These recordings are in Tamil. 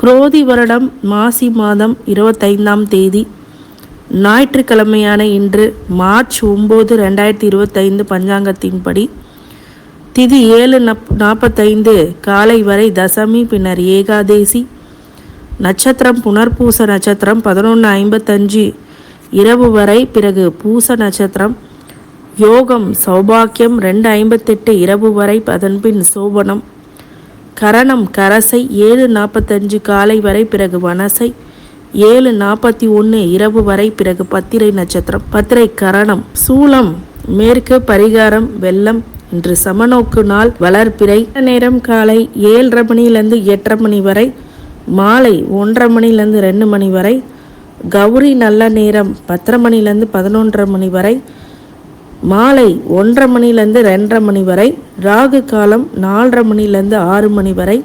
குரோதி வருடம் மாசி மாதம் இருபத்தைந்தாம் தேதி. ஞாயிற்றுக்கிழமையான இன்று மார்ச் ஒம்பது ரெண்டாயிரத்தி இருபத்தைந்து பஞ்சாங்கத்தின்படி திதி ஏழு நப் நாற்பத்தைந்து காலை வரை தசமி பின்னர் ஏகாதேசி. நட்சத்திரம் புனர்பூச நட்சத்திரம் பதினொன்று ஐம்பத்தஞ்சு இரவு வரை பிறகு பூச நட்சத்திரம். யோகம் சௌபாக்கியம் ரெண்டு ஐம்பத்தெட்டு இரவு வரை அதன்பின் சோபனம். கரணம் கரசை ஏழு நாற்பத்தஞ்சு காலை வரை பிறகு வனசை ஏழு நாற்பத்தி ஒன்று இரவு வரை பிறகு பத்திரை நட்சத்திரம். பத்திரை கரணம் சூளம் மேற்கு பரிகாரம் வெள்ளம் இன்று சமநோக்கு நாள் வளர்ப்பிறை நேரம் காலை ஏழரை மணிலேருந்து எட்டரை மணி வரை மாலை ஒன்றரை மணிலேருந்து ரெண்டு மணி வரை கௌரி நல்ல நேரம் பத்தரை மணிலேருந்து பதினொன்றரை மணி வரை மாலை ஒன்றரை மணிலேருந்து ரெண்டரை மணி வரை ராகு காலம் நாலரை மணிலேருந்து ஆறு மணி வரை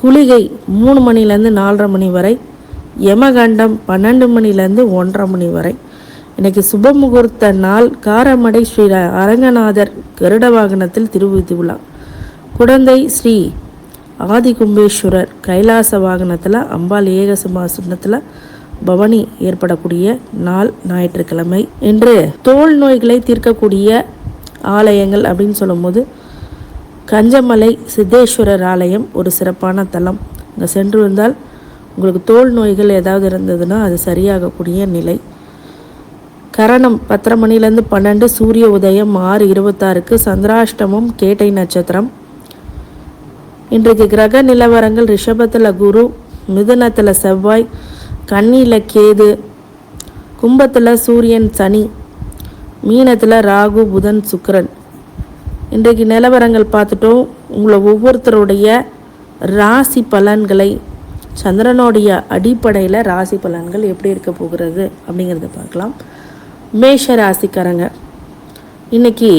குளிகை மூணு மணிலேருந்து நாலரை மணி வரை யமகண்டம் பன்னெண்டு மணிலேருந்து ஒன்றரை மணி வரை. இன்றைக்கி சுப முகூர்த்த நாள் காரமடை ஸ்ரீ அரங்கநாதர் கருட வாகனத்தில் திருவிதி விழா. குழந்தை ஸ்ரீ ஆதி கும்பேஸ்வரர் கைலாச வாகனத்தில் அம்பாள் ஏக சிம்மாசனத்தில் பவனி ஏற்படக்கூடிய நாள் ஞாயிற்றுக்கிழமை இன்று தோல் நோய்களை தீர்க்கக்கூடிய ஆலயங்கள் அப்படின்னு சொல்லும்போது கஞ்சமலை சித்தேஸ்வரர் ஆலயம் ஒரு சிறப்பான தலம். அங்கே சென்று வந்தால் உங்களுக்கு தோல் நோய்கள் ஏதாவது இருந்ததுன்னா அது சரியாகக்கூடிய நிலை. கரணம் பத்தரை மணிலேருந்து பன்னெண்டு சூரிய உதயம் ஆறு இருபத்தாறுக்கு சந்திராஷ்டமம் கேட்டை நட்சத்திரம். இன்றைக்கு கிரக நிலவரங்கள் ரிஷபத்தில் குரு மிதுனத்தில் செவ்வாய் கண்ணியில் கேது கும்பத்தில் சூரியன் சனி மீனத்தில் ராகு புதன் சுக்கரன். இன்றைக்கு நிலவரங்கள் பார்த்துட்டோம். உங்களை ஒவ்வொருத்தருடைய ராசி பலன்களை சந்திரனுடைய அடிப்படையில் ராசி பலன்கள் எப்படி இருக்க போகிறது அப்படிங்கிறத பார்க்கலாம். மேஷ ராசிக்காரங்க இன்னைக்கு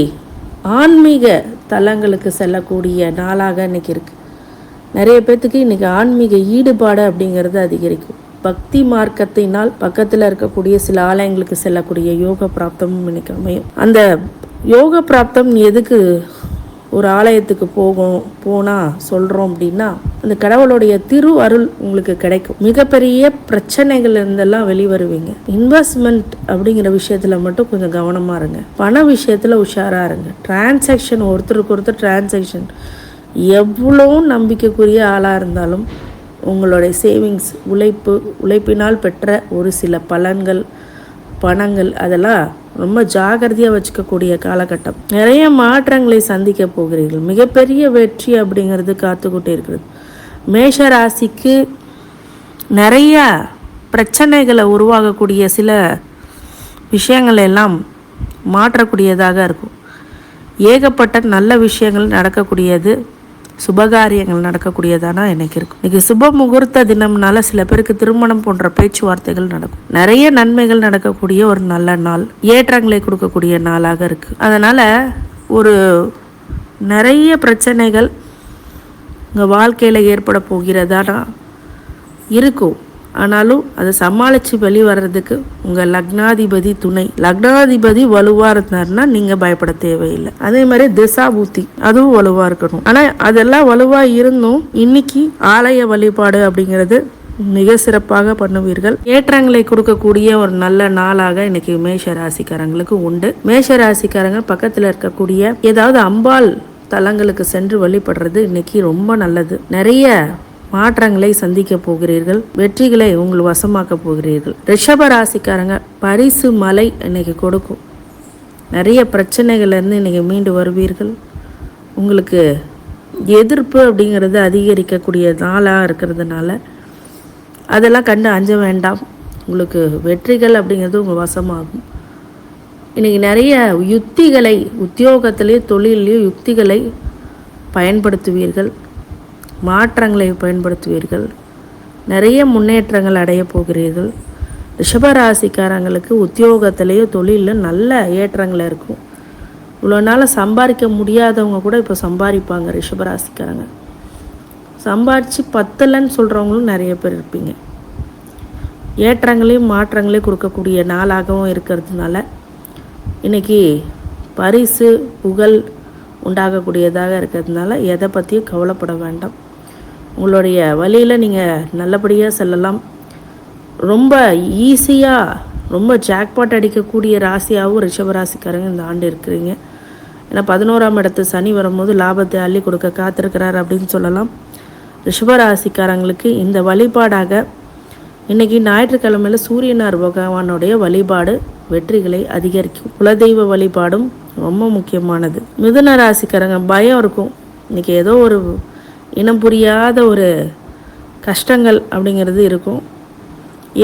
ஆன்மீக தலங்களுக்கு செல்லக்கூடிய நாளாக இன்றைக்கி இருக்குது நிறைய பேர்த்துக்கு இன்றைக்கி ஆன்மீக ஈடுபாடு அப்படிங்கிறது அதிகரிக்கும். பக்தி மார்க்கத்தினால் பக்கத்தில் இருக்கக்கூடிய சில ஆலயங்களுக்கு செல்லக்கூடிய யோக பிராப்தமும் எனக்கு அமையும் அந்த யோக பிராப்தம் எதுக்கு ஒரு ஆலயத்துக்கு போகும் போனால் சொல்கிறோம் அப்படின்னா அந்த கடவுளுடைய திரு அருள் உங்களுக்கு கிடைக்கும். மிகப்பெரிய பிரச்சனைகள் இருந்தெல்லாம் வெளிவருவீங்க. இன்வெஸ்ட்மெண்ட் அப்படிங்கிற விஷயத்தில் மட்டும் கொஞ்சம் கவனமாக இருங்க. பண விஷயத்தில் உஷாராக இருங்க. டிரான்சாக்ஷன் ஒருத்தருக்கு ஒருத்தர் டிரான்சாக்ஷன் எவ்வளோ நம்பிக்கைக்குரிய ஆளாக இருந்தாலும் உங்களுடைய சேவிங்ஸ் உழைப்பு உழைப்பினால் பெற்ற ஒரு சில பலன்கள் பணங்கள் அதெல்லாம் ரொம்ப ஜாகிரதையாக வச்சுக்கக்கூடிய காலகட்டம். நிறைய மாற்றங்களை சந்திக்க போகிறீர்கள். மிகப்பெரிய வெற்றி அப்படிங்கிறது காத்துக்கிட்டே இருக்கிறது. மேஷ ராசிக்கு நிறைய பிரச்சனைகளை உருவாகக்கூடிய சில விஷயங்கள் எல்லாம் மாற்றக்கூடியதாக இருக்கும். ஏகப்பட்ட நல்ல விஷயங்கள் நடக்கக்கூடியது. சுபகாரியங்கள் நடக்கக்கூடியதானா எனக்கு இருக்கும். இன்னைக்கு சுப முகூர்த்த தினம்னால சில பேருக்கு திருமணம் போன்ற பேச்சுவார்த்தைகள் நடக்கும். நிறைய நன்மைகள் நடக்கக்கூடிய ஒரு நல்ல நாள் ஏற்றங்களை கொடுக்கக்கூடிய நாளாக இருக்கு. அதனால ஒரு நிறைய பிரச்சனைகள் உங்கள் வாழ்க்கையில் ஏற்பட போகிறதானா இருக்கும். ஆனாலும் அதை சமாளித்து வெளிவரதுக்கு உங்கள் லக்னாதிபதி துணை. லக்னாதிபதி வலுவாக இருந்தாருன்னா நீங்கள் பயப்பட தேவையில்லை. அதே மாதிரி திசா பூத்தி அதுவும் வலுவாக இருக்கணும். ஆனால் அதெல்லாம் வலுவாக இருந்தும் இன்னைக்கு ஆலய வழிபாடு அப்படிங்கிறது மிக சிறப்பாக பண்ணுவீர்கள். ஏற்றங்களை கொடுக்கக்கூடிய ஒரு நல்ல நாளாக இன்னைக்கு மேஷ ராசிக்காரங்களுக்கு உண்டு. மேஷ ராசிக்காரங்க பக்கத்தில் இருக்கக்கூடிய ஏதாவது அம்பாள் தலங்களுக்கு சென்று வழிபடுறது இன்னைக்கு ரொம்ப நல்லது. நிறைய மாற்றங்களை சந்திக்க போகிறீர்கள் வெற்றிகளை உங்கள் வசமாக்க போகிறீர்கள். ரிஷப ராசிக்காரங்க பரிசு மலை இன்னைக்கு கொடுக்கும். நிறைய பிரச்சனைகள்லேருந்து இன்னைக்கு மீண்டு வருவீர்கள். உங்களுக்கு எதிர்ப்பு அப்படிங்கிறது அதிகரிக்கக்கூடிய நாளாக இருக்கிறதுனால அதெல்லாம் கண்டு அஞ்ச வேண்டாம். உங்களுக்கு வெற்றிகள் அப்படிங்கிறது உங்கள் வசமாகும். இன்றைக்கி நிறைய யுக்திகளை உத்தியோகத்திலேயே தொழிலையும் யுக்திகளை பயன்படுத்துவீர்கள். மாற்றங்களை பயன்படுத்துவீர்கள். நிறைய முன்னேற்றங்கள் அடைய போகிறீர்கள். ரிஷபராசிக்காரங்களுக்கு உத்தியோகத்திலேயோ தொழிலில் நல்ல ஏற்றங்கள் இருக்கும். இவ்வளோ நாள் சம்பாதிக்க முடியாதவங்க கூட இப்போ சம்பாதிப்பாங்க ரிஷபராசிக்காரங்க. சம்பாதிச்சு பத்தலைன்னு சொல்கிறவங்களும் நிறைய பேர் இருப்பீங்க. ஏற்றங்களையும் மாற்றங்களையும் கொடுக்கக்கூடிய நாளாகவும் இருக்கிறதுனால இன்றைக்கி பரிசு புகழ் உண்டாகக்கூடியதாக இருக்கிறதுனால எதை பற்றியும் கவலைப்பட வேண்டாம். உங்களுடைய வழியில் நீங்கள் நல்லபடியாக செல்லலாம். ரொம்ப ஈஸியாக ரொம்ப ஜாக்பாட் அடிக்கக்கூடிய ராசியாகவும் ரிஷபராசிக்காரங்க இந்த ஆண்டு இருக்கிறீங்க. ஏன்னா பதினோராம் இடத்து சனி வரும்போது லாபத்தை அள்ளி கொடுக்க காத்திருக்கிறார் அப்படின்னு சொல்லலாம். ரிஷபராசிக்காரங்களுக்கு இந்த வழிபாடாக இன்றைக்கி ஞாயிற்றுக்கிழமையில் சூரியனார் பகவானுடைய வழிபாடு வெற்றிகளை அதிகரிக்கும். குலதெய்வ வழிபாடும் ரொம்ப முக்கியமானது. மிதுன ராசிக்காரங்க பயம் இருக்கும். இன்றைக்கி ஏதோ ஒரு இனம் புரியாத ஒரு கஷ்டங்கள் அப்படிங்கிறது இருக்கும்.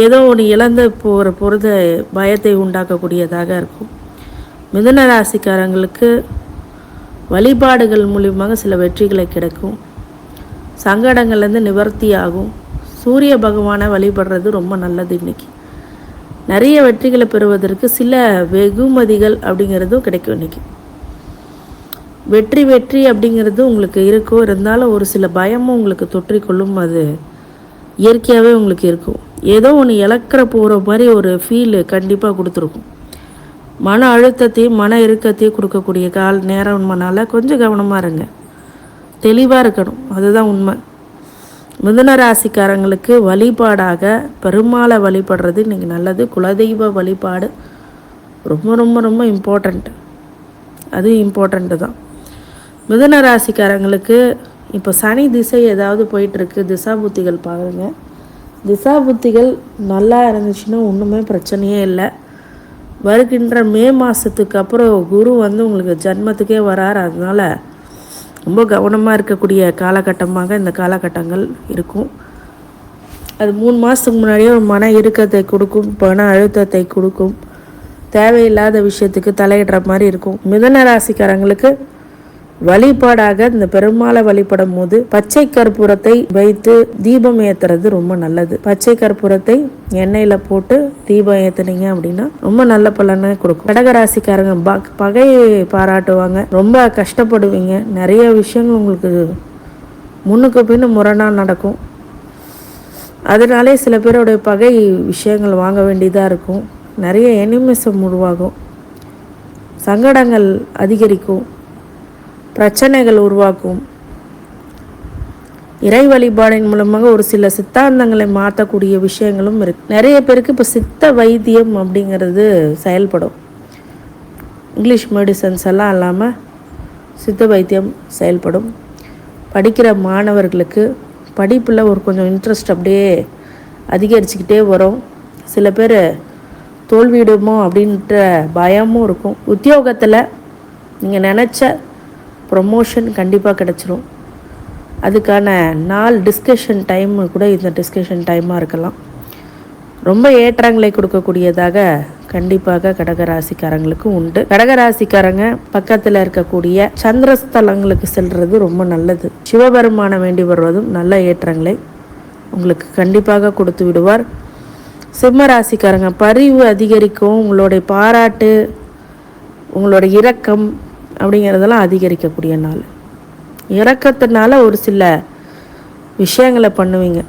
ஏதோ ஒன்று இழந்து போகிற பொழுது பயத்தை உண்டாக்கக்கூடியதாக இருக்கும். மிதுன ராசிக்காரங்களுக்கு வழிபாடுகள் மூலியமாக சில வெற்றிகளை கிடைக்கும். சங்கடங்கள்லேருந்து நிவர்த்தி ஆகும். சூரிய பகவானை வழிபடுறது ரொம்ப நல்லது இன்றைக்கி நிறைய வெற்றிகளை பெறுவதற்கு சில வெகுமதிகள் அப்படிங்கிறதும் கிடைக்கும் இன்றைக்கி வெற்றி வெற்றி அப்படிங்கிறது உங்களுக்கு இருக்கும் இருந்தாலும் ஒரு சில பயமும் உங்களுக்கு தொற்றிக்கொள்ளும் அது. இயற்கையாகவே உங்களுக்கு இருக்கும். ஏதோ ஒன்று இழக்கிற போகிற மாதிரி ஒரு ஃபீல் கண்டிப்பாக கொடுத்துருக்கும். மன அழுத்தத்தையும் மன இறுக்கத்தையும் கொடுக்கக்கூடிய கால் நேரம்னால கொஞ்சம் கவனமாக இருங்க. தெளிவாக இருக்கணும். அதுதான் உண்மை. மிதுன ராசிக்காரங்களுக்கு வழிபாடாக பெருமாளை வழிபடுறது இன்றைக்கி நல்லது. குலதெய்வ வழிபாடு ரொம்ப ரொம்ப ரொம்ப இம்பார்ட்டண்ட் அது இம்பார்ட்டண்ட்டு தான். மிதன ராசிக்காரங்களுக்கு இப்போ சனி திசை ஏதாவது போயிட்டுருக்கு. திசா புத்திகள் பாருங்கள் திசா புத்திகள் நல்லா இருந்துச்சுன்னா ஒன்றுமே பிரச்சனையே இல்லை. வருகின்ற மே மாதத்துக்கு அப்புறம் குரு வந்து உங்களுக்கு ஜன்மத்துக்கே வரார். அதனால் ரொம்ப கவனமாக இருக்கக்கூடிய காலகட்டமாக இந்த காலகட்டங்கள் இருக்கும். அது மூணு மாதத்துக்கு முன்னாடியே ஒரு மன இறுக்கத்தை கொடுக்கும் பண அழுத்தத்தை கொடுக்கும். தேவையில்லாத விஷயத்துக்கு தலையிடுற மாதிரி இருக்கும். மிதன ராசிக்காரங்களுக்கு வழிபாடாக இந்த பெருமாளை வழிபடும் போது பச்சை கற்பூரத்தை வைத்து தீபம் ஏத்துறது ரொம்ப நல்லது. பச்சை கற்பூரத்தை எண்ணெயில போட்டு தீபம் ஏத்துனீங்க அப்படின்னா ரொம்ப நல்ல பலனை கொடுக்கும். கடகராசிக்காரங்க பகை பாராட்டுவாங்க. ரொம்ப கஷ்டப்படுவீங்க. நிறைய விஷயங்கள் உங்களுக்கு முன்னுக்கு பின்னு முரணாக நடக்கும். அதனாலே சில பேருடைய பகை விஷயங்கள் வாங்க வேண்டியதாக இருக்கும். நிறைய எனிமிசம் உருவாகும். சங்கடங்கள் அதிகரிக்கும். பிரச்சனைகள் உருவாக்கும் இறை வழிபாடின் மூலமாக ஒரு சில சித்தாந்தங்களை மாற்றக்கூடிய விஷயங்களும் இருக்கு. நிறைய பேருக்கு இப்போ சித்த வைத்தியம் அப்படிங்கிறது செயல்படும். இங்கிலீஷ் மெடிசன்ஸ் எல்லாம் இல்லாமல் சித்த வைத்தியம் செயல்படும். படிக்கிற மாணவர்களுக்கு படிப்பில் ஒரு கொஞ்சம் இன்ட்ரெஸ்ட் அப்படியே அதிகரிச்சுக்கிட்டே வரும். சில பேர் தோல்வியிடுமோ அப்படின்ற பயமும் இருக்கும். உத்தியோகத்தில் நீங்கள் நினச்ச ப்ரொமோஷன் கண்டிப்பாக கிடச்சிரும். அதுக்கான நாள் டிஸ்கஷன் டைம் கூட இந்த டிஸ்கஷன் டைமாக இருக்கலாம். ரொம்ப ஏற்றங்களை கொடுக்கக்கூடியதாக கண்டிப்பாக கடகராசிக்காரங்களுக்கு உண்டு. கடகராசிக்காரங்க பக்கத்தில் இருக்கக்கூடிய சந்திரஸ்தலங்களுக்கு செல்வது ரொம்ப நல்லது. சிவபெருமான வேண்டி வருவதும் நல்ல ஏற்றங்களை உங்களுக்கு கண்டிப்பாக கொடுத்து விடுவார். சிம்ம ராசிக்காரங்க பரிவு அதிகரிக்கும். உங்களுடைய பாராட்டு உங்களோட இரக்கம் அப்படிங்கிறதெல்லாம் அதிகரிக்கக்கூடிய நாள். இறக்கத்தினால ஒரு சில விஷயங்களை பண்ணுவீங்க.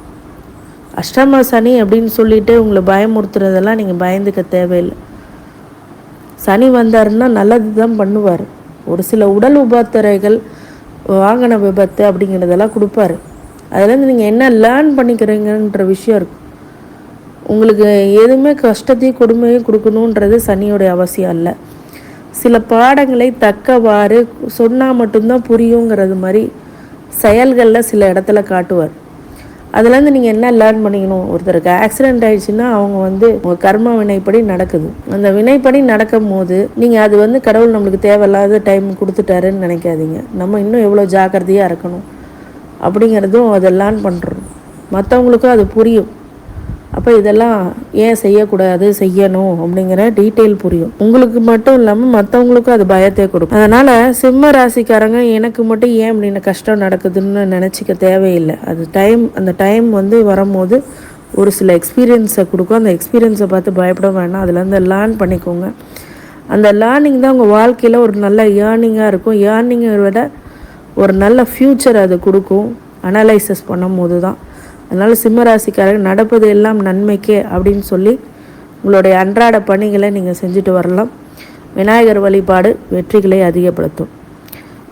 அஷ்டம சனி அப்படின்னு சொல்லிட்டு உங்களை பயமுறுத்துறதெல்லாம் நீங்கள் பயந்துக்க தேவையில்லை. சனி வந்தாருன்னா நல்லது தான் பண்ணுவார். ஒரு சில உடல் உபத்திரைகள் வாகன விபத்து அப்படிங்கிறதெல்லாம் கொடுப்பாரு. அதுலேருந்து நீங்கள் என்ன லேர்ன் பண்ணிக்கிறீங்கன்ற விஷயம் இருக்கும் உங்களுக்கு எதுவுமே கஷ்டத்தையும் கொடுமையும் கொடுக்கணுன்றது சனியோடைய அவசியம் இல்லை சில பாடங்களை தக்கவாறு சொன்னால் மட்டும்தான் புரியுங்கிறது மாதிரி செயல்களில் சில இடத்துல காட்டுவார். அதுலேருந்து நீங்கள் என்ன லேர்ன் பண்ணிக்கணும்? ஒருத்தருக்கு ஆக்சிடென்ட் ஆயிடுச்சுன்னா அவங்க வந்து உங்கள் கர்ம வினைப்படி நடக்குது. அந்த வினைப்படி நடக்கும் போது நீங்கள் அது வந்து கடவுள் நம்மளுக்கு தேவையில்லாத டைம் கொடுத்துட்டாருன்னு நினைக்காதீங்க. நம்ம இன்னும் எவ்வளோ ஜாக்கிரதையாக இருக்கணும்? அப்படிங்கிறதும் அதை லேர்ன் பண்ணுறோம் மற்றவங்களுக்கும் அது புரியும். அப்போ இதெல்லாம் ஏன் செய்யக்கூடாது செய்யணும் அப்படிங்கிற டீட்டெயில் புரியும். உங்களுக்கு மட்டும் இல்லாமல் மற்றவங்களுக்கும் அது பயத்தை கொடுக்கும். அதனால் சிம்ம ராசிக்காரங்க எனக்கு மட்டும் ஏன் அப்படின்னு கஷ்டம் நடக்குதுன்னு நினச்சிக்க தேவையில்லை. அது டைம் அந்த டைம் வந்து வரும்போது ஒரு சில எக்ஸ்பீரியன்ஸை கொடுக்கும். அந்த எக்ஸ்பீரியன்ஸை பார்த்து பயப்பட வேணாம் அதுலேருந்து லேர்ன் பண்ணிக்கோங்க. அந்த லேர்னிங் தான் உங்கள் வாழ்க்கையில் ஒரு நல்ல ஏர்னிங்காக இருக்கும். ஏர்னிங்கை விட ஒரு நல்ல ஃப்யூச்சர் அது கொடுக்கும். அனலைசஸ் பண்ணும்போது தான் அதனால் சிம்மராசிக்காரர்கள் நடப்பது எல்லாம் நன்மைக்கே அப்படின்னு சொல்லி உங்களுடைய அன்றாட பணிகளை நீங்கள் செஞ்சுட்டு வரலாம். விநாயகர் வழிபாடு வெற்றிகளை அதிகப்படுத்தும்.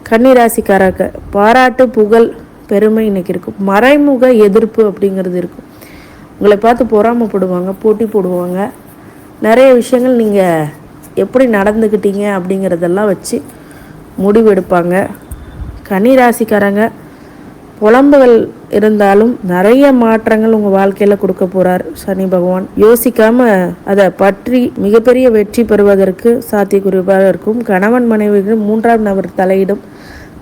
கன்னிராசிக்காரங்க பாராட்டு புகழ் பெருமை இன்னைக்கு இருக்கும் மறைமுக எதிர்ப்பு அப்படிங்கிறது இருக்கும் உங்களை பார்த்து பொறாமப்படுவாங்க போட்டி போடுவாங்க. நிறைய விஷயங்கள் நீங்கள் எப்படி நடந்துக்கிட்டீங்க அப்படிங்கிறதெல்லாம் வச்சு முடிவெடுப்பாங்க. கன்னிராசிக்காரங்க புலம்புகள் இருந்தாலும் நிறைய மாற்றங்கள் உங்கள் வாழ்க்கையில் கொடுக்க போகிறார் சனி பகவான். யோசிக்காம அதை பற்றி மிகப்பெரிய வெற்றி பெறுவதற்கு சாத்தியக்குறிப்பாக இருக்கும். கணவன் மனைவிகள் மூன்றாம் நபர் தலையிடும்.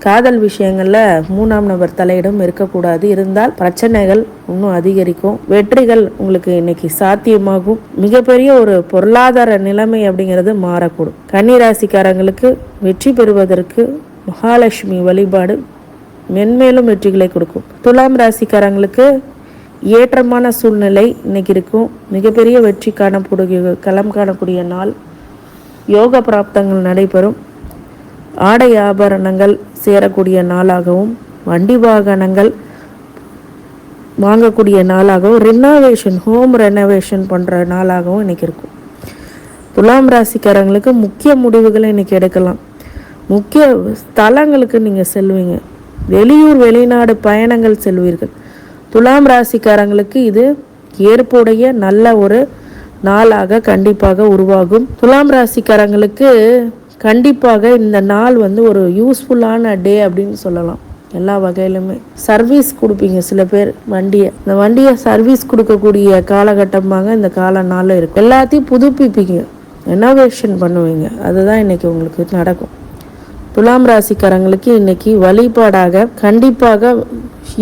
காதல் விஷயங்களில் மூணாம் நபர் தலையிடம் இருக்கக்கூடாது. இருந்தால் பிரச்சனைகள் இன்னும் அதிகரிக்கும். வெற்றிகள் உங்களுக்கு இன்னைக்கு சாத்தியமாகும். மிகப்பெரிய ஒரு பொருளாதார நிலைமை அப்படிங்கிறது மாறக்கூடும். கன்னிராசிக்காரங்களுக்கு வெற்றி பெறுவதற்கு மகாலட்சுமி வழிபாடு மென்மேலும் வெற்றிகளை கொடுக்கும். துலாம் ராசிக்காரங்களுக்கு ஏற்றமான சூழ்நிலை இன்னைக்கு இருக்கும். மிகப்பெரிய வெற்றி காணக்கூடிய களம் காணக்கூடிய நாள். யோக பிராப்தங்கள் நடைபெறும். ஆடை ஆபரணங்கள் சேரக்கூடிய நாளாகவும் வண்டி வாகனங்கள் வாங்கக்கூடிய நாளாகவும் ரெனோவேஷன் ஹோம் ரெனோவேஷன் பண்ணுற நாளாகவும் இன்னைக்கு இருக்கும். துலாம் ராசிக்காரங்களுக்கு முக்கிய முடிவுகளை இன்னைக்கு எடுக்கலாம். முக்கிய ஸ்தலங்களுக்கு நீங்கள் செல்வீங்க. வெளியூர் வெளிநாடு பயணங்கள் செல்வீர்கள். துலாம் ராசிக்காரங்களுக்கு இது ஏற்புடைய நல்ல ஒரு நாளாக கண்டிப்பாக உருவாகும். துலாம் ராசிக்காரங்களுக்கு கண்டிப்பாக இந்த நாள் வந்து ஒரு யூஸ்ஃபுல்லான டே அப்படின்னு சொல்லலாம். எல்லா வகையிலுமே சர்வீஸ் கொடுப்பீங்க சில பேர் வண்டியை. இந்த வண்டியை சர்வீஸ் கொடுக்கக்கூடிய காலகட்டமாக இந்த கால நாளில் இருக்கும். எல்லாத்தையும் புதுப்பிப்பீங்க. ரெனோவேஷன் பண்ணுவீங்க. அதுதான் இன்னைக்கு உங்களுக்கு நடக்கும். துலாம் ராசிக்காரங்களுக்கு இன்னைக்கு வழிபாடாக கண்டிப்பாக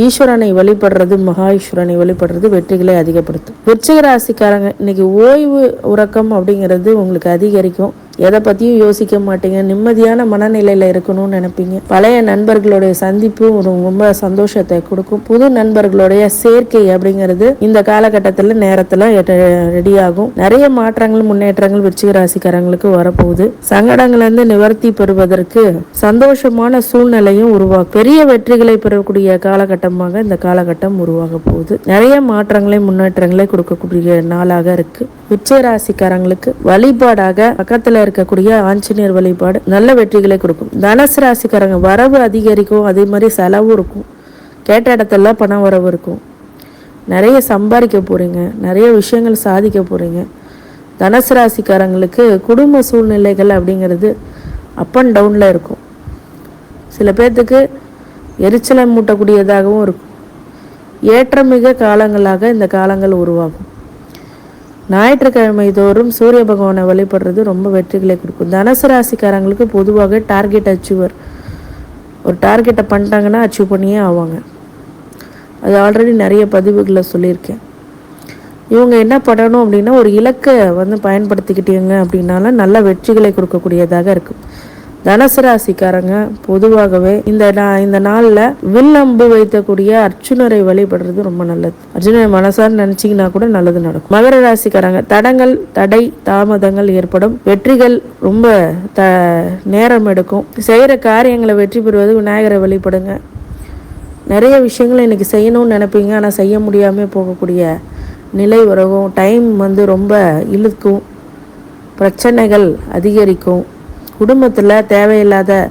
ஈஸ்வரனை வழிபடுறது மகா ஈஸ்வரனை வழிபடுறது வெற்றிகளை அதிகப்படுத்தும். விருச்சிக ராசிக்காரங்க இன்னைக்கு ஓய்வு உறக்கம் அப்படிங்கிறது உங்களுக்கு அதிகரிக்கும். எதை பற்றியும் யோசிக்க மாட்டீங்க. நிம்மதியான மனநிலையில் இருக்கணும்னு நினைப்பீங்க. பழைய நண்பர்களுடைய சந்திப்பு ரொம்ப சந்தோஷத்தை கொடுக்கும். புது நண்பர்களுடைய சேர்க்கை அப்படிங்கிறது இந்த காலகட்டத்தில் நேரத்தில் ரெடியாகும். நிறைய மாற்றங்கள் முன்னேற்றங்கள் விருச்சிக ராசிக்காரங்களுக்கு வரப்போகுது. சங்கடங்கள்லேருந்து நிவர்த்தி பெறுவதற்கு சந்தோஷமான சூழ்நிலையும் உருவாகும் பெரிய வெற்றிகளை பெறக்கூடிய காலகட்டமாக இந்த காலகட்டம் உருவாக போகுது. நிறைய மாற்றங்களை முன்னேற்றங்களை கொடுக்கக்கூடிய நாளாக இருக்கு. விருச்சிக ராசிக்காரங்களுக்கு வழிபாடாக பக்கத்தில் இருக்கக்கூடிய ஆஞ்சநேயர் வழிபாடு நல்ல வெற்றிகளை கொடுக்கும். தனுசு ராசிக்காரங்க வரவு அதிகரிக்கும். அதே மாதிரி செலவும் இருக்கும். கேட்ட இடத்துல பண வரவு இருக்கும். நிறைய சம்பாதிக்க போகிறீங்க நிறைய விஷயங்கள் சாதிக்க போகிறீங்க தனுசு ராசிக்காரங்களுக்கு குடும்ப சூழ்நிலைகள் அப்படிங்கிறது அப் அண்ட் டவுனில் இருக்கும். சில பேர்த்துக்கு எரிச்சலை மூட்டக்கூடியதாகவும் இருக்கும். ஏற்றமிக காலங்களாக இந்த காலங்கள் உருவாகும். ஞாயிற்றுக்கிழமை தோறும் சூரிய பகவானை வழிபடுறது ரொம்ப வெற்றிகளை கொடுக்கும். தனுசு ராசிக்காரங்களுக்கு பொதுவாக டார்கெட் அச்சீவர் ஒரு டார்கெட்டை பண்ணிட்டாங்கன்னா அச்சீவ் பண்ணியே ஆவாங்க. அது ஆல்ரெடி நிறைய பதிவுகளை சொல்லியிருக்கேன். இவங்க என்ன பண்ணணும் அப்படின்னா ஒரு இலக்கை வந்து பயன்படுத்திக்கிட்டீங்க அப்படின்னாலும் நல்ல வெற்றிகளை கொடுக்கக்கூடியதாக இருக்கும். தனுசு ராசிக்காரங்க பொதுவாகவே இந்த இந்த நாளில் வில்லம்பு வைத்தக்கூடிய அர்ச்சுனரை வழிபடுறது ரொம்ப நல்லது. அர்ஜுனரை மனசார் நினைச்சிங்கன்னா கூட நல்லது நடக்கும். மகர ராசிக்காரங்க தடங்கள் தடை தாமதங்கள் ஏற்படும். வெற்றிகள் ரொம்ப த நேரம் எடுக்கும். செய்கிற காரியங்களை வெற்றி பெறுவது விநாயகரை வழிபடுங்க. நிறைய விஷயங்களை இன்றைக்கி செய்யணும்னு நினைப்பீங்க. ஆனால் செய்ய முடியாமல் போகக்கூடிய நிலை வரவும் டைம் வந்து ரொம்ப இழுக்கும். பிரச்சனைகள் அதிகரிக்கும். குடும்பத்தில் தேவையில்லாத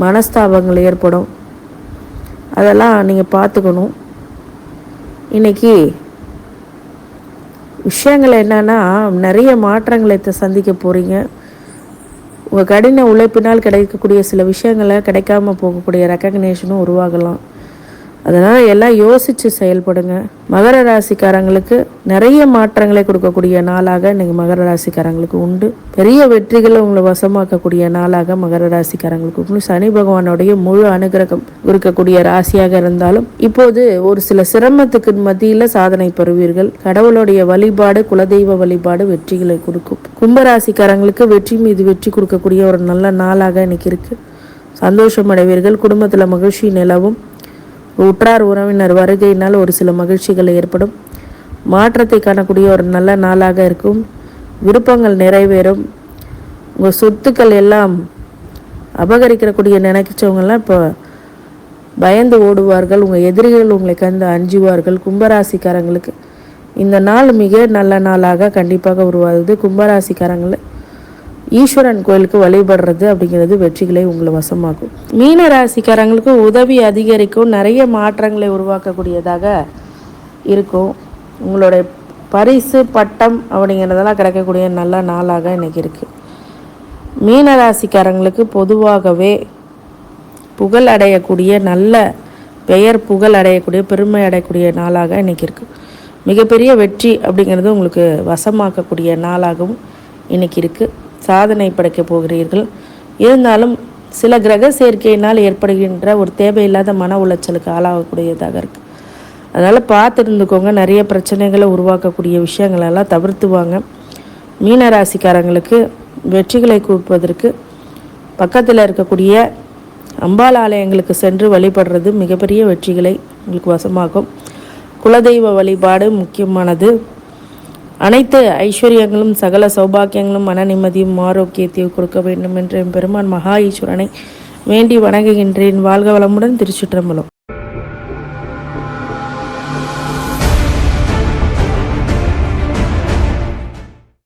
மனஸ்தாபங்கள் ஏற்படும். அதெல்லாம் நீங்கள் பார்த்துக்கணும். இன்றைக்கி விஷயங்கள் என்னென்னா நிறைய மாற்றங்களை த- சந்திக்க போகிறீங்க உங்கள் கடின உழைப்பினால் கிடைக்கக்கூடிய சில விஷயங்களை கிடைக்காம போகக்கூடிய ரெக்கக்னேஷனும் உருவாகலாம். அதனால் எல்லாம் யோசித்து செயல்படுங்க. மகர ராசிக்காரங்களுக்கு நிறைய மாற்றங்களை கொடுக்கக்கூடிய நாளாக இன்றைக்கி மகர ராசிக்காரங்களுக்கு உண்டு. பெரிய வெற்றிகளை உங்களை வசமாக்கக்கூடிய நாளாக மகர ராசிக்காரங்களுக்கு உண்டு. சனி பகவானுடைய முழு அனுகிரகம் இருக்கக்கூடிய ராசியாக இருந்தாலும் இப்போது ஒரு சில சிரமத்துக்கு மத்தியில் சாதனை பெறுவீர்கள். கடவுளுடைய வழிபாடு குலதெய்வ வழிபாடு வெற்றிகளை கொடுக்கும். கும்பராசிக்காரங்களுக்கு வெற்றி மீது வெற்றி கொடுக்கக்கூடிய ஒரு நல்ல நாளாக இன்னைக்கு இருக்குது சந்தோஷம் அடைவீர்கள். குடும்பத்தில் மகிழ்ச்சி நிலவும். உற்றார் உறவினர் வருகையினால் ஒரு சில மகிழ்ச்சிகள் ஏற்படும். மாற்றத்தை காணக்கூடிய ஒரு நல்ல நாளாக இருக்கும். விருப்பங்கள் நிறைவேறும். உங்கள் சொத்துக்கள் எல்லாம் அபகரிக்கக்கூடிய நினைச்சவங்கெல்லாம் இப்போ பயந்து ஓடுவார்கள். உங்கள் எதிரிகள் உங்களை கந்து அஞ்சுவார்கள். கும்பராசிக்காரங்களுக்கு இந்த நாள் மிக நல்ல நாளாக கண்டிப்பாக உருவாகுது. கும்பராசிக்காரங்களை ஈஸ்வரன் கோயிலுக்கு வழிபடுறது அப்படிங்கிறது வெற்றிகளை உங்களை வசமாக்கும். மீன ராசிக்காரங்களுக்கு உதவி அதிகரிக்கும் நிறைய மாற்றங்களை உருவாக்கக்கூடியதாக இருக்கும். உங்களுடைய பரிசு பட்டம் அப்படிங்கிறதெல்லாம் கிடைக்கக்கூடிய நல்ல நாளாக இன்றைக்கி இருக்குது மீன ராசிக்காரங்களுக்கு பொதுவாகவே புகழ் அடையக்கூடிய நல்ல பெயர் புகழ் அடையக்கூடிய பெருமை அடையக்கூடிய நாளாக இன்றைக்கி இருக்குது மிகப்பெரிய வெற்றி அப்படிங்கிறது உங்களுக்கு வசமாக்கக்கூடிய நாளாகவும் இன்றைக்கி இருக்குது சாதனை படைக்கப் போகிறீர்கள். இருந்தாலும் சில கிரக சேர்க்கையினால் ஏற்படுகின்ற ஒரு தேவையில்லாத மன உளைச்சலுக்கு ஆளாகக்கூடியதாக இருக்குது அதனால் பார்த்து இருந்துக்கோங்க நிறைய பிரச்சனைகளை உருவாக்கக்கூடிய விஷயங்களெல்லாம் தவிர்த்துவாங்க. மீன ராசிக்காரங்களுக்கு வெற்றிகளை கூப்பதற்கு பக்கத்தில் இருக்கக்கூடிய அம்பாள் ஆலயங்களுக்கு சென்று வழிபடுறது மிகப்பெரிய வெற்றிகளை உங்களுக்கு வசமாகும் குலதெய்வ வழிபாடு முக்கியமானது. அனைத்து ஐஸ்வர்யங்களும் சகல சௌபாக்கியங்களும் மன நிம்மதியும் ஆரோக்கியத்தையும் கொடுக்க வேண்டும் என்று என் பெருமான் மகா ஈஸ்வரனை வேண்டி வணங்குகின்றேன். வாழ்க வளமுடன் திருச்சிற்றம்பலம்.